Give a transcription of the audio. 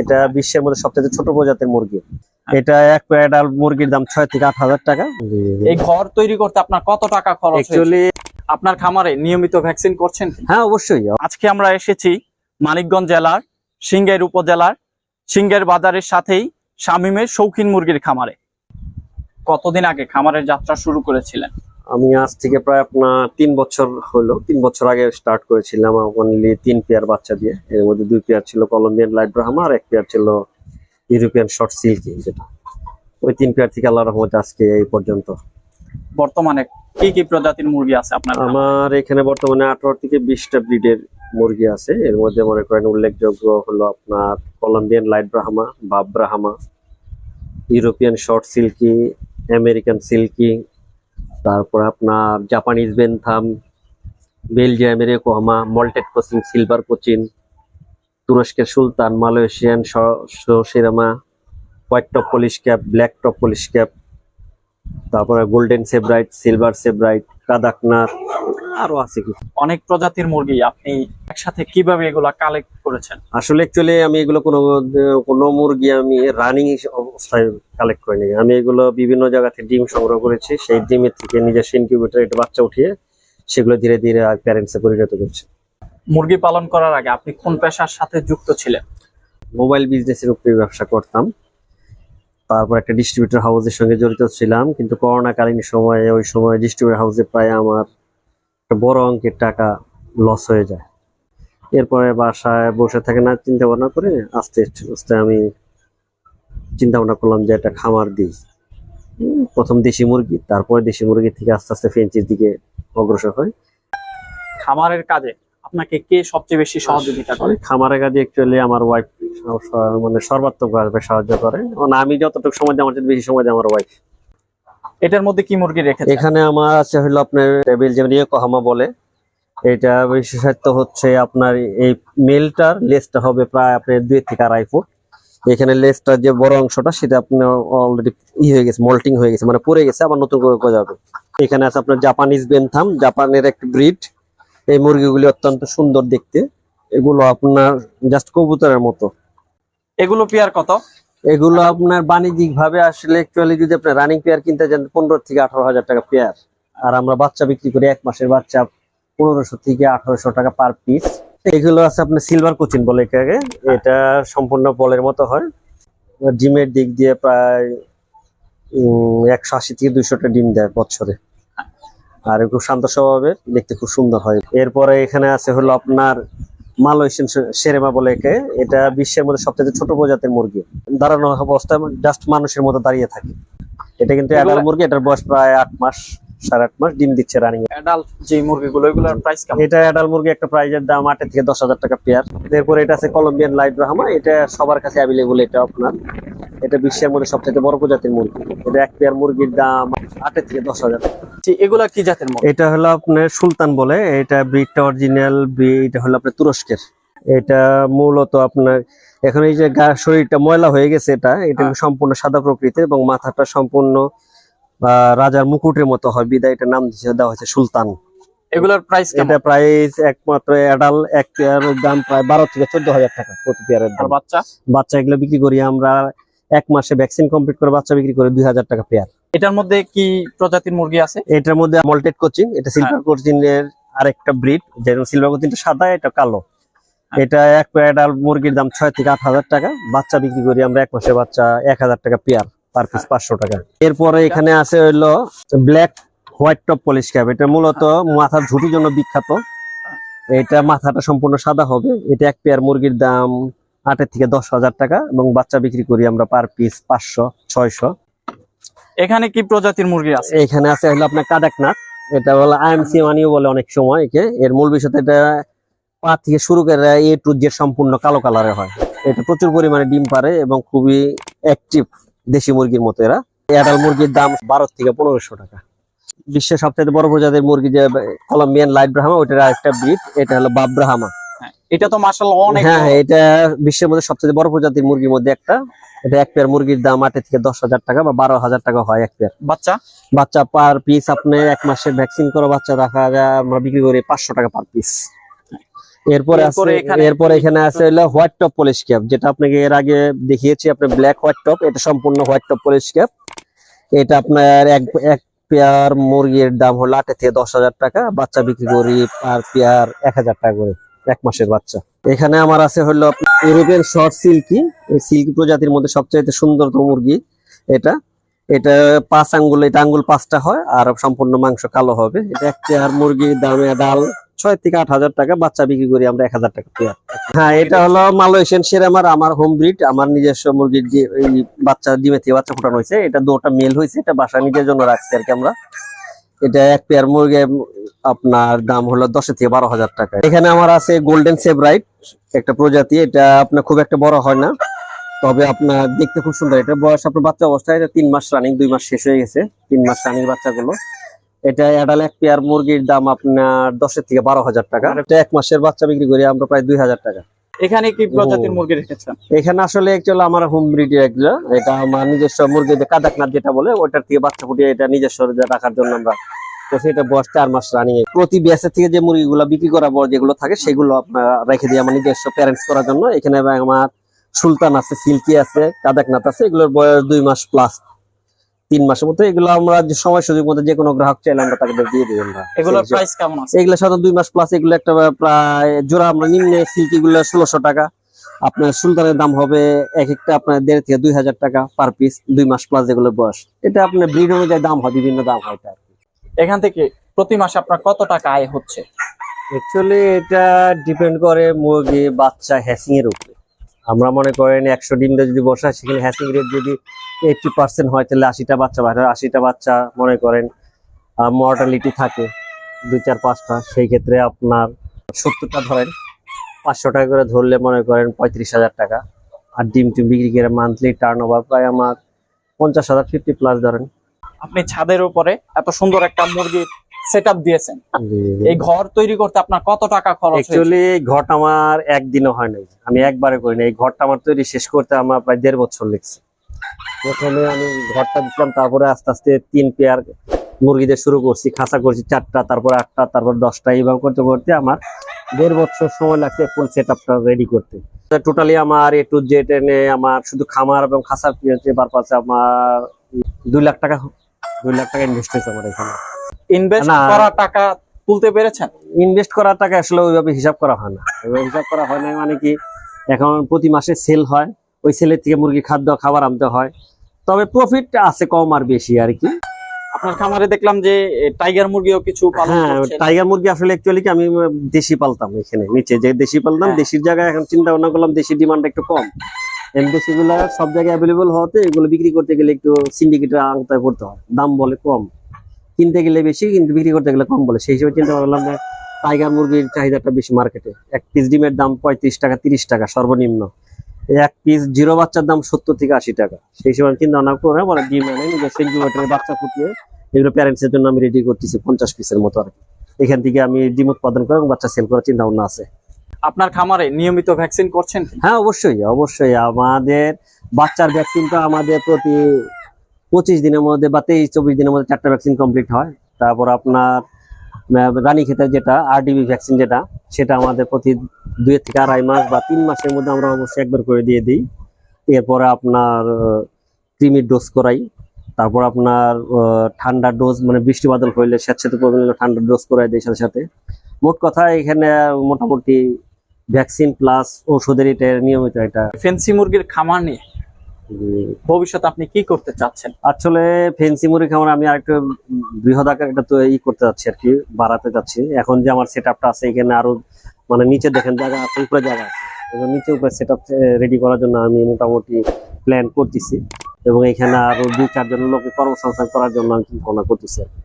এটা বিশ্বের মধ্যে সবচেয়ে ছোট প্রজাতির মুরগি। এটা এক প্যাডাল মুরগির দাম ছয় থেকে আট হাজার টাকা। এই ঘর তৈরি করতে আপনার কত টাকা খরচ? আপনার খামারে নিয়মিত ভ্যাকসিন করছেন? হ্যাঁ অবশ্যই। আজকে আমরা এসেছি মানিকগঞ্জ জেলার সিংহের উপজেলার সিংহের বাজারের সাথেই শামীমের শৌখিন মুরগির খামারে। কতদিন আগে খামারের যাত্রা শুরু করেছিলেন? আমি আজ থেকে প্রায় আপনার তিন বছর হলো। তিন বছর আগে স্টার্ট করেছিলাম অনলি তিন পেয়ার বাচ্চা দিয়ে। এর মধ্যে দুই পেয়ার ছিল কলম্বিয়ান লাইট ব্রাহ্মা আর এক পেয়ার ছিল ইউরোপিয়ান শর্ট সিল্কি যেটা। ওই তিন পেয়ার থেকে আল্লাহ রহমতে আজকে এই পর্যন্ত। বর্তমানে কি কি প্রজাতির মুরগি আছে আপনার আমার এখানে বর্তমানে আঠারো থেকে বিশটা ব্রিডের মুরগি আছে। এর মধ্যে মনে করেন উল্লেখযোগ্য হলো আপনার Colombian light Brahma buff Brahma European short silkie American silkie তারপর আপনার জাপানিজ বেনথাম বেলজিয়ামের কোহামা মল্টেড কোচিং সিলভার কোচিন তুরস্কের সুলতান Malaysian Serama white top Polish cap black top Polish cap তারপরে golden Sebright silver Sebright Kadaknath আরও আছে কিছু। অনেক প্রজাতির মুরগি আপনি একসাথে কীভাবে এগুলা কালেক্ট করেছেন? আসলে অ্যাকচুয়ালি আমি এগুলো কোনো কোনো মুরগি আমি রানিং অবস্থায় কালেক্ট করিনি। আমি এগুলো বিভিন্ন জায়গা থেকে ডিম সংগ্রহ করেছি। সেই ডিমের থেকে নিজের ইনকিউবেটর একটা বাচ্চা উঠিয়ে সেগুলো ধীরে ধীরে প্যারেন্টসে পরিণত করছে। মুরগি পালন করার আগে আপনি কোন পেশার সাথে যুক্ত ছিলেন? মোবাইল বিজনেসের উপরে ব্যবসা করতাম। তারপর একটা ডিস্ট্রিবিউটর হাউসের সঙ্গে জড়িত ছিলাম। কিন্তু করোনাকালীন সময়ে ওই সময় ডিস্ট্রিবিউটর হাউসে প্রায় আমার একটা বড় অঙ্কের টাকা লস হয়ে যায়। এরপরে বাসায় বসে থাকে না চিন্তা ভাবনা করে আস্তে আস্তে আমি চিন্তা ভাবনা করলাম যে একটা খামার দিই। প্রথম দেশি মুরগি তারপরে দেশি মুরগি থেকে আস্তে আস্তে ফ্রেঞ্চির দিকে অগ্রসর হয়। খামারের কাজে আপনাকে কে সবচেয়ে বেশি সহযোগিতা করে? খামারের কাজে অ্যাকচুয়ালি আমার ওয়াইফ মানে সর্বাত্মকভাবে সাহায্য করে। মানে আমি যতটুকু সময় দিই আমার বেশি সময় দেয় আমার ওয়াইফ এটার মধ্যে কি মুরগি রেখেছেন? এখানে আমার আছে হলো আপনার বেলজিয়াম ইয়োকোহামা বলে। এটা বিশেষত্ব হচ্ছে আপনার এই মেলটার লেজটা হবে প্রায় আপনার দুই থেকে আড়াই ফুট। এখানে লেজটার যে বড় অংশটা সেটা আপনার অলরেডি ই হয়ে গেছে মল্টিং হয়ে গেছে মানে পড়ে গেছে আবার নতুন করে গজাবে। এখানে আছে আপনার জাপানিজ বেনথাম জাপানের একটা ব্রিড এই মুরগিগুলি অত্যন্ত সুন্দর দেখতে। এগুলো আপনার জাস্ট কবুতরের মতো। এগুলো পেয়ার কত? এগুলো আপনার বাণিজ্যিক ভাবে আসলে অ্যাকচুয়ালি যদি আপনি রানিং পেয়ার কিনতে যান পনেরো থেকে আঠারো হাজার টাকা পেয়ার। আর আমরা বাচ্চা বিক্রি করি এক মাসের বাচ্চা পনেরোশো থেকে আঠারোশো টাকা পার পিস এগুলো আছে আপনার সিলভার কোচিন বলে এটাকে। এটা সম্পূর্ণ বলের মতো হয়। ডিমের দিক দিয়ে প্রায় একশো আশি থেকে দুইশোটা ডিম দেয় বছরে। আর খুব শান্ত স্বভাবের দেখতে খুব সুন্দর হয়। এরপরে এখানে আছে হলো আপনার মালয়েশিয়ান সেরেমা বলে একে। এটা বিশ্বের মধ্যে সবচেয়ে ছোট প্রজাতির মুরগি। দাঁড়ানো অবস্থায় জাস্ট মানুষের মতো দাঁড়িয়ে থাকে। এটা কিন্তু অ্যাডাল্ট মুরগি এটার বয়স প্রায় আট মাস। সাড়ে আট মাস ডিম দিচ্ছে রানিং অ্যাডাল্ট যে মুরগিগুলো এগুলোর প্রাইস কেমন? এটা অ্যাডাল্ট মুরগি একটা প্রাইজের দাম আটের থেকে দশ হাজার টাকা পেয়ার এরপর এটা আছে কলম্বিয়ান লাইট ব্রাহ্মা এটা সবার কাছে অ্যাভেলেবল এটা আপনার। এটা বিশ্বের মধ্যে সবচেয়ে বড় প্রজাতির মুরগি। এটা এক পেয়ার মুরগির দাম আটের থেকে দশ হাজার এগুলা কি জাতের মুরগি? এটা হলো আপনার সুলতান বলে এটা ব্রিডটা অরিজিনাল ব্রিড হলো আপনার তুরস্কের। এটা মূলত আপনার এখন এই যে গা শরীরটা ময়লা হয়ে গেছে এটা এটা হ্যাঁ। সম্পূর্ণ সাদা প্রকৃতির এবং মাথাটা সম্পূর্ণ রাজার মুকুটের মতো হয় বিদায় নাম দেওয়া হয়েছে সুলতান। এগুলোর প্রাইস এটা প্রাইস একমাত্র অ্যাডাল এক পেয়ারের দাম প্রায় বারো থেকে চোদ্দ হাজার টাকা প্রতি পেয়ারের দাম। বাচ্চা? বাচ্চা এগুলো বিক্রি করি আমরা এক মাসে ভ্যাকসিন কমপ্লিট করে বাচ্চা বিক্রি করে দুই হাজার টাকা পেয়ার এটার মধ্যে কি প্রজাতির মুরগি আছে? এটার মধ্যে মল্টেড কোচিং এটা হ্যাঁ। সিলভার কোচিং এর আরেকটা ব্রিড যেরকম সিলভার কোচিংটা সাদা এটা কালো। হ্যাঁ। এটা এক প্যাডাল মুরগির দাম ছয় থেকে আট হাজার টাকা বাচ্চা বিক্রি করি আমরা এক মাসে বাচ্চা এক হাজার টাকা পেয়ার পার পিস পাঁচশো টাকা। এরপরে এখানে আছে হইল black white top Polish cap. এটা মূলত মাথার ঝুটির জন্য বিখ্যাত। এটা মাথাটা সম্পূর্ণ সাদা হবে। এটা এক পেয়ার মুরগির দাম আটের থেকে দশ হাজার টাকা এবং বাচ্চা বিক্রি করি আমরা পার পিস পাঁচশো ছয়শো। এখানে কি প্রজাতির মুরগি আছে? এখানে আছে হলো আপনার কাদাকনাথ এটা হলো আইএমসি মানিও বলে অনেক সময় একে। এর মূল বিষয় এটা পা থেকে শুরু করে এ টু জেড সম্পূর্ণ কালো কালারের হয়। এটা প্রচুর পরিমাণে ডিম পারে এবং খুবই অ্যাক্টিভ দেশি মুরগির মতো এরা। অ্যাডাল মুরগির দাম বারো থেকে পনেরোশো টাকা। বিশ্বের সবচেয়ে বড় প্রজাতির মুরগি যে কলম্বিয়ান লাইট ব্রাহামা ওইটার আরেকটা ব্রিড এটা হলো ব্রাহামা হ্যাঁ, এটা তো মার্শাল অনেক হ্যাঁ হ্যাঁ এটা বিশ্বের মধ্যে সবচেয়ে বড় প্রজাতির মুরগির মধ্যে একটা। এটা এক পেয়ার মুরগির দাম আটের থেকে দশ হাজার টাকা বা বারো হাজার টাকা হয় এক পেয়ার বাচ্চা? বাচ্চা পার পিস আপনি এক মাসের ভ্যাকসিন করা বাচ্চা রাখা যায় আমরা বিক্রি করি পাঁচশো টাকা পার পিস এরপরে এরপরে এখানে- আছে হলো হোয়াইট টপ পলিশ ক্যাপ যেটা আপনাকে এর আগে দেখিয়েছি আপনার ব্ল্যাক হোয়াইট টপ এটা সম্পূর্ণ হোয়াইট টপ পলিশ ক্যাপ এটা আপনার এক এক পেয়ার মুরগির দাম হলো আট থেকে দশ হাজার টাকা বাচ্চা বিক্রি করি আর পেয়ার এক হাজার টাকা করে এক মাসের বাচ্চা। এখানে আমার আছে হলো ইউরোপিয়ান শর্ট সিল্কি এই সিল্কি প্রজাতির মধ্যে সবচাইতে সুন্দরতম মুরগি এটা। এটা পাঁচ আঙ্গুল এটা আঙ্গুল পাঁচটা হয় আর সম্পূর্ণ মাংস কালো হবে। এটা এক পেয়ার মুরগির দামে ডাল ছয় থেকে আট হাজার টাকা বাচ্চা বিক্রি করি আমরা এক হাজার টাকা পেয়ার। হ্যাঁ এটা হলো মালয়েশিয়ান শের আমার হোম ব্রিড আমার নিজস্ব মুরগির বাচ্চা ডিমে থেকে বাচ্চা ফোটানো হয়েছে, এটা দুটা মেল হয়েছে, এটা বাসা নিজের জন্য রাখছি আর কি আমরা। এটা এক পেয়ার মুরগি, আপনার দাম হলো দশ থেকে বারো হাজার টাকা। এখানে আমার আছে গোল্ডেন সেভরাইট একটা প্রজাতি, এটা আপনার খুব একটা বড় হয় না, তবে আপনার দেখতে খুব সুন্দর। এটা বয়স আপনার বাচ্চা অবস্থায় এটা তিন মাস রানিং দুই মাস শেষ হয়ে গেছে, তিন মাস রানিং বাচ্চাগুলো। এটা অ্যাডাল এক পেয়ার মুরগির দাম আপনার দশের থেকে বারো হাজার টাকা। এটা এক মাসের বাচ্চা বিক্রি করি আমরা প্রায় দুই হাজার টাকা। এখানে কি প্রজাতির মুরগি রেখেছেন? এখানে আসলে একচুয়ালি আমার হোম ব্রিড এগুলো এটা আমার নিজস্ব মুরগি যে কাদাকনাথ যেটা বলে ওটার থেকে বাচ্চা ফুটিয়ে এটা নিজস্ব রাখার জন্য আমরা তো সেটা বয়স চার মাস রানিং প্রতি থেকে যে মুরগিগুলো বিক্রি পর যেগুলো থাকে সেগুলো আপনার রেখে দিই আমার নিজস্ব প্যারেন্টস করার জন্য। এখানে আমার সুলতান আছে সিল্কি আছে কাদাকনাথ আছে এগুলোর বয়স দুই মাস প্লাস তিন মাসের মতো এগুলো আমরা যে সময় সুযোগ মতো যে কোনো গ্রাহক চাইলে আমরা তাকে দিয়ে দিই আমরা। এগুলোর প্রাইস কেমন আছে? এগুলো সাধারণত দুই মাস প্লাস এগুলো একটা প্রায় জোড়া আমরা নিম্নে সিল্কি গুলো ষোলোশো টাকা। আপনার সুলতানের দাম হবে এক একটা আপনার দেড় থেকে দুই হাজার টাকা পার পিস দুই মাস প্লাস যেগুলো বয়স। এটা আপনার ব্রিড অনুযায়ী দাম হয় বিভিন্ন দাম হয় তার। এখান থেকে প্রতি মাসে আপনার কত টাকা আয় হচ্ছে? অ্যাকচুয়ালি এটা ডিপেন্ড করে মুরগি বাচ্চা হ্যাসিং এর উপরে। আমরা মনে করেন একশো ডিম দিয়ে যদি বসায় সেখানে হ্যাসিং রেট যদি এইটটি পার্সেন্ট হয়, তাহলে আশিটা বাচ্চা বাইরে, আশিটা বাচ্চা মনে করেন মর্টালিটি থাকে, দুই চার পাঁচটা, সেই ক্ষেত্রে আপনার সত্তরটা ধরেন, পাঁচশো টাকা করে ধরলে মনে করেন পঁয়ত্রিশ হাজার টাকা। আর ডিম টিম বিক্রি করে মান্থলি টার্ন ওভার প্রায় আমার পঞ্চাশ হাজার ফিফটি প্লাস ধরেন। আপনি ছাদের উপরে এত সুন্দর একটা মুরগি সেট দিয়েছেন। এই ঘর তৈরি করতে আপনার কত টাকা খরচ হয়েছে? অ্যাকচুয়ালি এই ঘরটা আমার একদিনও হয় নাই। আমি একবারে করি না এই ঘরটা আমার তৈরি শেষ করতে আমার প্রায় দেড় বছর লেগেছে। প্রথমে আমি ঘরটা দিছিলাম তারপরে আস্তে আস্তে তিন পেয়ার মুরগিদের শুরু করছি খাঁচা করছি চারটা তারপর আটটা তারপর দশটা এইভাবে করতে করতে আমার দেড় বছর সময় লাগছে ফুল সেট আপটা রেডি করতে টোটালি আমার এ টু জেড এনে আমার শুধু খামার এবং খাঁচার পারপাসে আমার দুই লাখ টাকা দুই লাখ টাকা ইনভেস্ট হয়েছে আমার এখানে। ইনভেস্ট করা টাকা তুলতে পেরেছেন? ইনভেস্ট করার টাকা আসলে ওইভাবে হিসাব করা হয় না। হিসাব করা হয় না মানে কি এখন প্রতি মাসে সেল হয় ওই সেলের থেকে মুরগি খাদ্য খাবার আনতে হয়। তবে প্রফিট আছে কম আর বেশি আর কি। আপনার খামারে দেখলাম যে টাইগার মুরগিও কিছু হ্যাঁ টাইগার মুরগি আসলে অ্যাকচুয়ালি আমি দেশি পালতাম এখানে নিচে যে দেশি পালতাম হ্যাঁ। দেশির জায়গায় এখন চিন্তা ভাবনা করলাম দেশি ডিমান্ড একটু কম। এম দেশিগুলো সব জায়গায় অ্যাভেলেবল হওয়াতে এগুলো বিক্রি করতে গেলে একটু সিন্ডিকেটের আওতায় পড়তে হয় দাম বলে কম। কিনতে গেলে বেশি কিন্তু বিক্রি করতে গেলে কম বলে। সেই হিসেবে চিন্তা করলাম যে টাইগার মুরগির চাহিদাটা বেশি মার্কেটে এক পিস ডিমের দাম পঁয়ত্রিশ টাকা তিরিশ টাকা সর্বনিম্ন। এক পিস জিরো বাচ্চার দাম সত্তর থেকে আশি টাকা। সেই হিসেবে চিন্তা ভাবনা করে মানে ডিম এনে নিজের ইনকিউবেটরে বাচ্চা ফুটিয়ে এগুলো প্যারেন্টস এর জন্য আমি রেডি করতেছি পঞ্চাশ পিসের মতো আর কি। এখান থেকে আমি ডিম উৎপাদন করে এবং বাচ্চা সেল করার চিন্তা ভাবনা আছে। আপনার খামারে নিয়মিত ভ্যাকসিন করছেন হ্যাঁ অবশ্যই অবশ্যই। আমাদের বাচ্চার ভ্যাকসিনটা আমাদের প্রতি পঁচিশ দিনের মধ্যে বা তেইশ, চব্বিশ দিনের মধ্যে চারটা ভ্যাকসিন কমপ্লিট হয়। তারপর আপনার রানী ক্ষেতের যেটা আরডিবি ভ্যাকসিন যেটা, সেটা আমাদের প্রতি দুই থেকে আড়াই মাস বা তিন মাসের মধ্যে আমরা অবশ্যই একবার করে দিয়ে দিই। এরপরে আপনার ক্রিমির ডোজ করাই। তারপর আপনার ঠান্ডা ডোজ মানে বৃষ্টি বাদল হইলে স্যাঁতস্যাঁতে প্রবলেম ঠান্ডা ডোজ করাই দেয় সাথে সাথে। মোট কথা এখানে মোটামুটি ভ্যাকসিন প্লাস ওষুধের এটা নিয়মিত এটা। ফেন্সি মুরগির খামার নিয়ে ভবিষ্যতে আপনি কি করতে চাচ্ছেন? আসলে ফেন্সি মুরগি খামার আমি আরেকটু বৃহৎ আকার এটা তো ই করতে যাচ্ছি আর কি, বাড়াতে যাচ্ছি। এখন যে আমার সেট আছে, এখানে আরও মানে নিচে দেখেন জায়গা আছে, উপরে জায়গা আছে। এবং নিচে উপরে সেট রেডি করার জন্য আমি মোটামুটি প্ল্যান করতেছি। এবং এখানে আরও দুই চারজন লোকে কর্মসংস্থান করার জন্য আমি ভাবনা করতেছি আর কি।